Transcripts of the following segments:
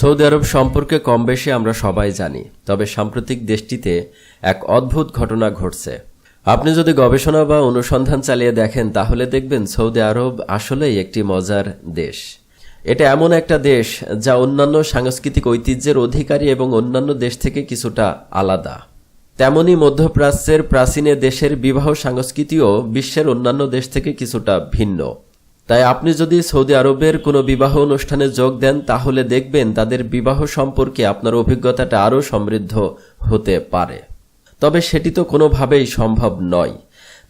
Saudi আরব সম্পর্কে কম বেশি আমরা সবাই জানি, তবে সাম্প্রতিক দেশটিতে এক অদ্ভুত ঘটনা ঘটছে। আপনি যদি গবেষণা বা অনুসন্ধান চালিয়ে দেখেন, তাহলে দেখবেন সৌদি আরব আসলেই একটি মজার দেশ। এটা এমন একটা দেশ যা অন্যান্য সাংস্কৃতিক ঐতিহ্যের অধিকারী এবং অন্যান্য দেশ থেকে কিছুটা আলাদা। তেমনি মধ্যপ্রাচ্যের প্রাচীনে দেশের বিবাহ সংস্কৃতিও বিশ্বের অন্যান্য দেশ থেকে কিছুটা ভিন্ন। তাই আপনি যদি সৌদি আরবের কোনো বিবাহ অনুষ্ঠানে যোগ দেন, তাহলে দেখবেন তাদের বিবাহ সম্পর্কে আপনার অভিজ্ঞতাটা আরও সমৃদ্ধ হতে পারে। তবে সেটি তো কোনোভাবেই সম্ভব নয়।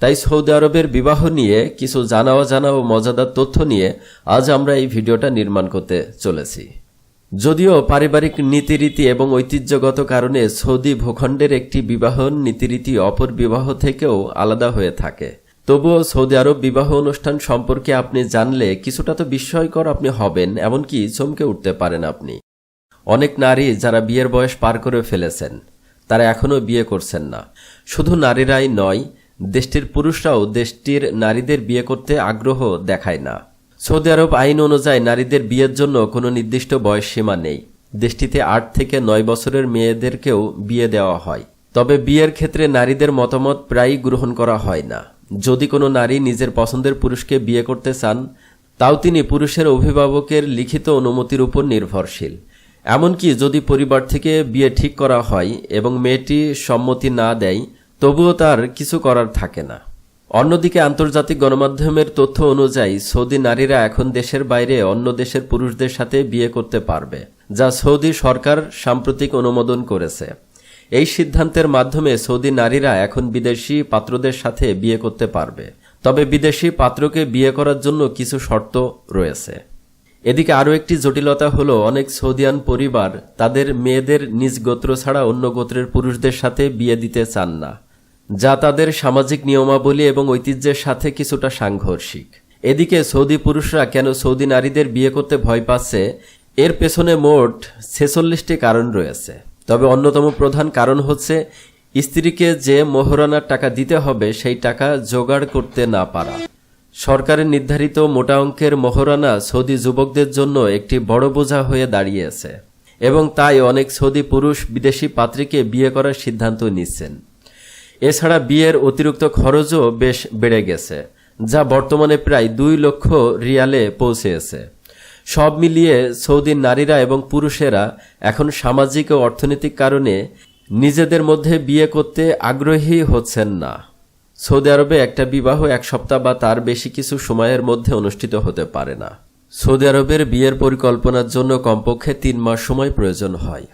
তাই সৌদি আরবের বিবাহ নিয়ে কিছু জানা অজানা ও মজাদার তথ্য নিয়ে আজ আমরা এই ভিডিওটা নির্মাণ করতে চলেছি। যদিও পারিবারিক নীতিরীতি এবং ঐতিহ্যগত কারণে সৌদি ভূখণ্ডের একটি বিবাহ নীতিরীতি অপর বিবাহ থেকেও আলাদা হয়ে থাকে। তবুও সৌদি আরব বিবাহ অনুষ্ঠান সম্পর্কে আপনি জানলে কিছুটা তো বিস্ময়কর আপনি হবেন, এমনকি চমকে উঠতে পারেন আপনি। অনেক নারী যারা বিয়ের বয়স পার করে ফেলেছেন, তারা এখনও বিয়ে করছেন না। শুধু নারীরাই নয়, দেশটির পুরুষরাও দেশটির নারীদের বিয়ে করতে আগ্রহ দেখায় না। সৌদি আরব আইন অনুযায়ী নারীদের বিয়ের জন্য কোনো নির্দিষ্ট বয়স সীমা নেই। দেশটিতে আট থেকে নয় বছরের মেয়েদেরকেও বিয়ে দেওয়া হয়। তবে বিয়ের ক্ষেত্রে নারীদের মতামত প্রায়ই গ্রহণ করা হয় না। যদি কোনো নারী নিজের পছন্দের পুরুষকে বিয়ে করতে চান, তাও তিনি পুরুষের অভিভাবকের লিখিত অনুমতির উপর নির্ভরশীল। এমনকি যদি পরিবার থেকে বিয়ে ঠিক করা হয় এবং মেয়েটি সম্মতি না দেয়, তবুও তার কিছু করার থাকে না। অন্যদিকে আন্তর্জাতিক গণমাধ্যমের তথ্য অনুযায়ী, সৌদি নারীরা এখন দেশের বাইরে অন্য দেশের পুরুষদের সাথে বিয়ে করতে পারবে, যা সৌদি সরকার সাম্প্রতিক অনুমোদন করেছে। এই সিদ্ধান্তের মাধ্যমে সৌদি নারীরা এখন বিদেশি পাত্রদের সাথে বিয়ে করতে পারবে। তবে বিদেশি পাত্রকে বিয়ে করার জন্য কিছু শর্ত রয়েছে। এদিকে আরও একটি জটিলতা হলো, অনেক সৌদিয়ান পরিবার তাদের মেয়েদের নিজ গোত্র ছাড়া অন্য গোত্রের পুরুষদের সাথে বিয়ে দিতে চান না, যা তাদের সামাজিক নিয়মাবলী এবং ঐতিহ্যের সাথে কিছুটা সাংঘর্ষিক। এদিকে সৌদি পুরুষরা কেন সৌদি নারীদের বিয়ে করতে ভয় পাচ্ছে, এর পেছনে মোট ছেচল্লিশটি কারণ রয়েছে। তবে অন্যতম প্রধান কারণ হচ্ছে, স্ত্রীকে যে মোহরানার টাকা দিতে হবে, সেই টাকা জোগাড় করতে না পারা। সরকারের নির্ধারিত মোটা অঙ্কের মহরানা সৌদি যুবকদের জন্য একটি বড় বোঝা হয়ে দাঁড়িয়েছে, এবং তাই অনেক সৌদি পুরুষ বিদেশি পাত্রীকে বিয়ে করার সিদ্ধান্ত নিচ্ছেন। এছাড়া বিয়ের অতিরিক্ত খরচও বেশ বেড়ে গেছে, যা বর্তমানে প্রায় দুই লক্ষ রিয়ালে পৌঁছেছে। সব মিলিয়ে সৌদির নারীরা এবং পুরুষেরা এখন সামাজিক ও অর্থনৈতিক কারণে নিজেদের মধ্যে বিয়ে করতে আগ্রহী হচ্ছেন না। সৌদি আরবে একটা বিবাহ এক সপ্তাহ বা তার বেশি কিছু সময়ের মধ্যে অনুষ্ঠিত হতে পারে না। সৌদি আরবের বিয়ের পরিকল্পনার জন্য কমপক্ষে তিন মাস সময় প্রয়োজন হয়।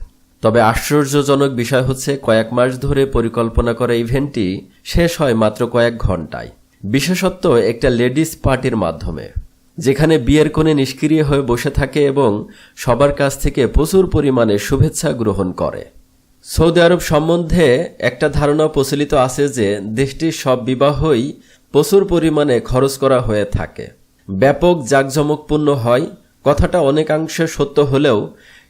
তবে আশ্চর্যজনক বিষয় হচ্ছে, কয়েক মাস ধরে পরিকল্পনা করা ইভেন্টটি শেষ হয় মাত্র কয়েক ঘন্টায়। বিশেষত্ব একটা লেডিস পার্টির মাধ্যমে। যেখানে বিয়ের কোণে নিষ্ক্রিয় হয়ে বসে থাকে এবং সবার কাছ থেকে প্রচুর পরিমাণে শুভেচ্ছা গ্রহণ করে। সৌদি আরব সম্বন্ধে একটা ধারণা প্রচলিত আছে যে দেশটির সব বিবাহই প্রচুর পরিমাণে খরচ করা হয়ে থাকে। ব্যাপক জাঁকজমকপূর্ণ হয়। কথাটা অনেকাংশে সত্য হলেও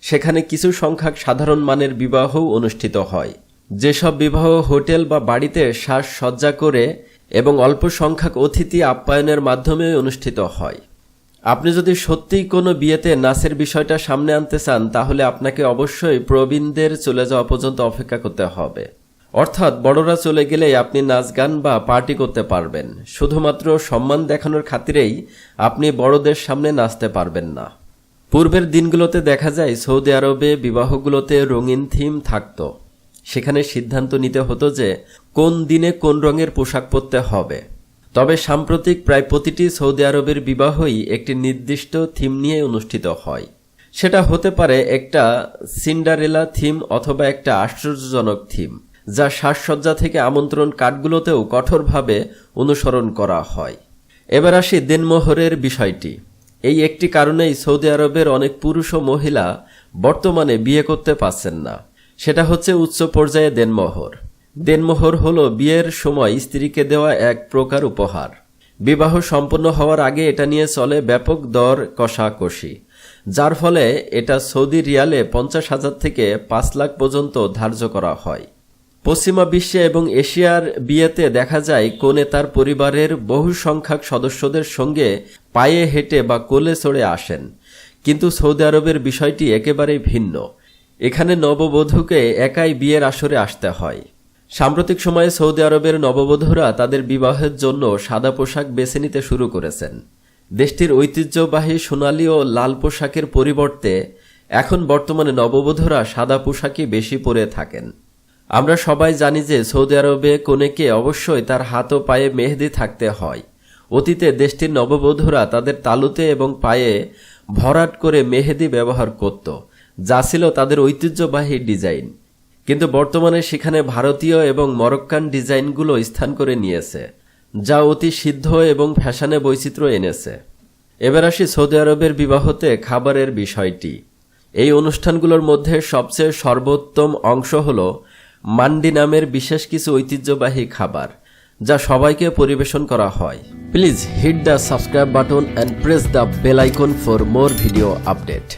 সেখানে কিছু সংখ্যক সাধারণ মানের বিবাহও অনুষ্ঠিত হয়। যেসব বিবাহ হোটেল বা বাড়িতে সাজসজ্জা করে এবং অল্প সংখ্যক অতিথি আপ্যায়নের মাধ্যমে অনুষ্ঠিত হয়। আপনি যদি সত্যিই কোনো বিয়েতে নাচের বিষয়টা সামনে আনতে চান, তাহলে আপনাকে অবশ্যই প্রবীণদের চলে যাওয়া পর্যন্ত অপেক্ষা করতে হবে। অর্থাৎ বড়রা চলে গেলেই আপনি নাচ গান বা পার্টি করতে পারবেন। শুধুমাত্র সম্মান দেখানোর খাতিরেই আপনি বড়দের সামনে নাচতে পারবেন না। পূর্বের দিনগুলোতে দেখা যায়, সৌদি আরবে বিবাহগুলোতে রঙিন থিম থাকত। সেখানে সিদ্ধান্ত নিতে হতো যে কোন দিনে কোন রঙের পোশাক পরতে হবে। তবে সাম্প্রতিক প্রায় প্রতিটি সৌদি আরবের বিবাহই একটি নির্দিষ্ট থিম নিয়ে অনুষ্ঠিত হয়। সেটা হতে পারে একটা সিন্ডারেলা থিম অথবা একটা আশ্চর্যজনক থিম, যা সাজসজ্জা থেকে আমন্ত্রণ কার্ডগুলোতেও কঠোরভাবে অনুসরণ করা হয়। এবার আসি দেনমোহরের বিষয়টি। এই একটি কারণেই সৌদি আরবের অনেক পুরুষ ও মহিলা বর্তমানে বিয়ে করতে পারছেন না। সেটা হচ্ছে উচ্চ পর্যায়ে দেনমোহর। দেনমোহর হল বিয়ের সময় স্ত্রীকে দেওয়া এক প্রকার উপহার। বিবাহ সম্পন্ন হওয়ার আগে এটা নিয়ে চলে ব্যাপক দর কষাকষি। যার ফলে এটা সৌদি রিয়ালে পঞ্চাশ হাজার থেকে পাঁচ লাখ পর্যন্ত ধার্য করা হয়। পশ্চিমা বিশ্বে এবং এশিয়ার বিয়েতে দেখা যায় কোনে তার পরিবারের বহু সংখ্যক সদস্যদের সঙ্গে পায়ে হেঁটে বা কোলে চড়ে আসেন। কিন্তু সৌদি আরবের বিষয়টি একেবারেই ভিন্ন। এখানে নববধূকে একাই বিয়ের আসরে আসতে হয়। সাম্প্রতিক সময়ে সৌদি আরবের নববধূরা তাদের বিবাহের জন্য সাদা পোশাক বেছে নিতে শুরু করেছেন। দেশটির ঐতিহ্যবাহী সোনালী ও লাল পোশাকের পরিবর্তে এখন বর্তমানে নববধূরা সাদা পোশাকই বেশি পরে থাকেন। আমরা সবাই জানি যে সৌদি আরবে কনেকে অবশ্যই তার হাত ও পায়ে মেহেদি থাকতে হয়। অতীতে দেশটির নববধূরা তাদের তালুতে এবং পায়ে ভরাট করে মেহেদি ব্যবহার করত, যা ছিল তাদের ঐতিহ্যবাহী ডিজাইন। কিন্তু বর্তমানে সেখানে ভারতীয় এবং মরক্কান ডিজাইনগুলো স্থান করে নিয়েছে, যা অতি সিদ্ধ এবং ফ্যাশনে বৈচিত্র্য এনেছে। এবার আসি সৌদি আরবের বিবাহতে খাবারের বিষয়টি। এই অনুষ্ঠানগুলোর মধ্যে সবচেয়ে সর্বোত্তম অংশ হল মান্ডি নামের বিশেষ কিছু ঐতিহ্যবাহী খাবার, যা সবাইকে পরিবেশন করা হয়। Please hit the subscribe button and press the bell icon for more video update